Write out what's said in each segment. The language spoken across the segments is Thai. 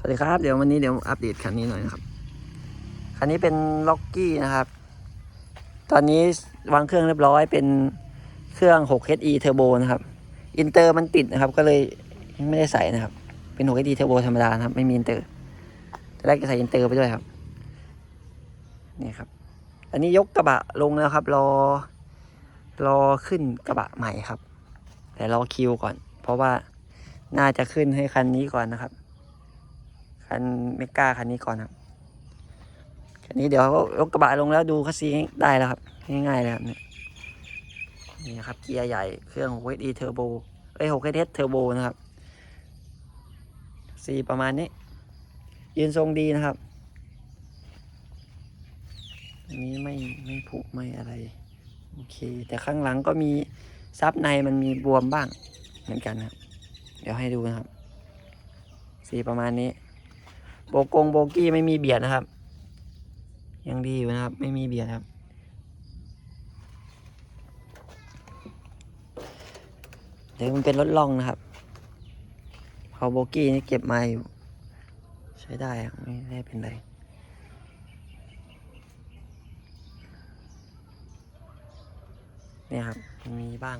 สวัสดีครับ เดี๋ยววันนี้เดี๋ยวอัปเดตคันนี้หน่อยนะครับ คันนี้เป็นล็อกกี้นะครับ ตอนนี้วางเครื่องเรียบร้อยเป็นเครื่อง 6HE Turbo นะครับ อินเตอร์มันติดนะครับ ก็เลยไม่ได้ใส่นะครับ เป็น 6HE Turbo ธรรมดานะครับ ไม่มีอินเตอร์ตอนแรกจะใส่อินเตอร์ไปด้วยครับ นี่ครับ อันนี้ยกกระบะลงแล้วครับ รอ รอขึ้นกระบะใหม่ครับ แต่รอคิวก่อน เพราะว่าน่าจะขึ้นให้คันนี้ก่อนนะครับ คันเมก้าคันนี้ก่อนครับคันนี้เดี๋ยวยกกระบะลงแล้วดูคัสซีได้แล้วครับ ง่ายๆเลยครับเนี่ยนี่ครับเกียร์ใหญ่เครื่อง 6SD Turbo เอ้ย 6S Turbo นะครับสีประมาณนี้ ยืนทรงดีนะครับอันนี้ไม่ไม่ผุไม่อะไร โอเค แต่ข้างหลังก็มีซับในมันมีบวมบ้างเหมือนกันครับ เดี๋ยวให้ดูนะครับ สีประมาณนี้ โบกงโบกี้ไม่มีเบียดนะครับ ยังดีอยู่นะครับ ไม่มีเบียดครับ เดี๋ยวมันเป็นรถล่องนะครับพอโบกี้นี่เก็บมาอยู่ ใช้ได้ไม่ได้เป็นไรเนี่ยครับมีบ้าง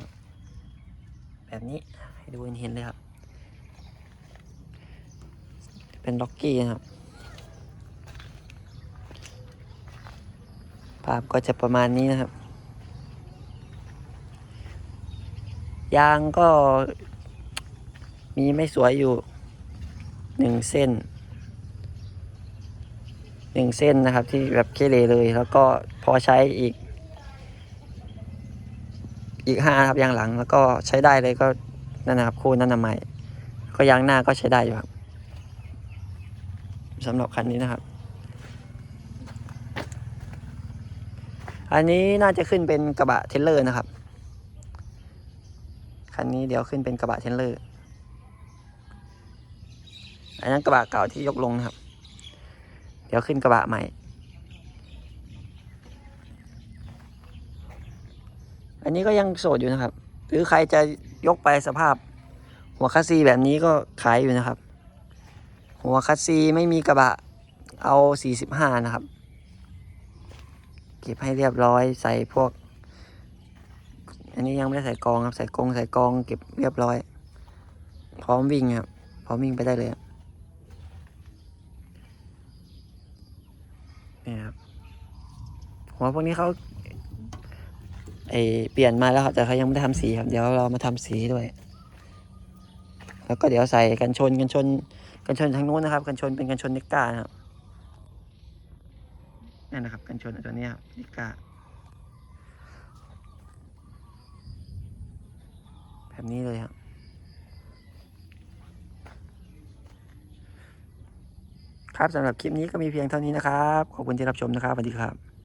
แบบนี้ให้ดูเห็นเลยครับ เป็นล็อกกี้นะครับ ภาพก็จะประมาณนี้นะครับ ยางก็มีไม่สวยอยู่หนึ่งเส้นหนึ่งเส้นนะครับที่แบบเคเลเลย แล้วก็พอใช้อีก อีกห้าครับยางหลังแล้วก็ใช้ได้เลยก็นั่นนะครับคู่นั่นนะใหม่ก็ยางหน้าก็ใช้ได้อยู่ครับ สำหรับคันนี้นะครับ อันนี้น่าจะขึ้นเป็นกระบะเทรลเลอร์นะครับ คันนี้เดี๋ยวขึ้นเป็นกระบะเทรลเลอร์ อันนั้นกระบะเก่าที่ยกลงนะครับ เดี๋ยวขึ้นกระบะใหม่อันนี้ก็ยังโสดอยู่นะครับ หรือใครจะยกไปสภาพหัวคัสซีแบบนี้ก็ขายอยู่นะครับ หัวคัสซีไม่มีกระบะ เอา 45 นะครับ เก็บให้เรียบร้อยใส่พวก อันนี้ยังไม่ได้ใส่กองครับ ใส่กองใส่กองเก็บเรียบร้อย พร้อมวิ่งครับ พร้อมวิ่งไปได้เลยนี่ครับ หัวพวกนี้เขาไอเปลี่ยนมาแล้วครับ แต่เขายังไม่ได้ทำสีครับ เดี๋ยวเรามาทำสีด้วย แล้วก็เดี๋ยวใส่กันชนกันชน กันชนทางโน้นนะครับ กันชนเป็นกันชนนิก้านะครับนั่นนะครับ กันชนตัวนี้ครับนิก้าแบบนี้เลยครับครับสำหรับคลิปนี้ก็มีเพียงเท่านี้นะครับ ขอบคุณที่รับชมนะครับสวัสดีครับ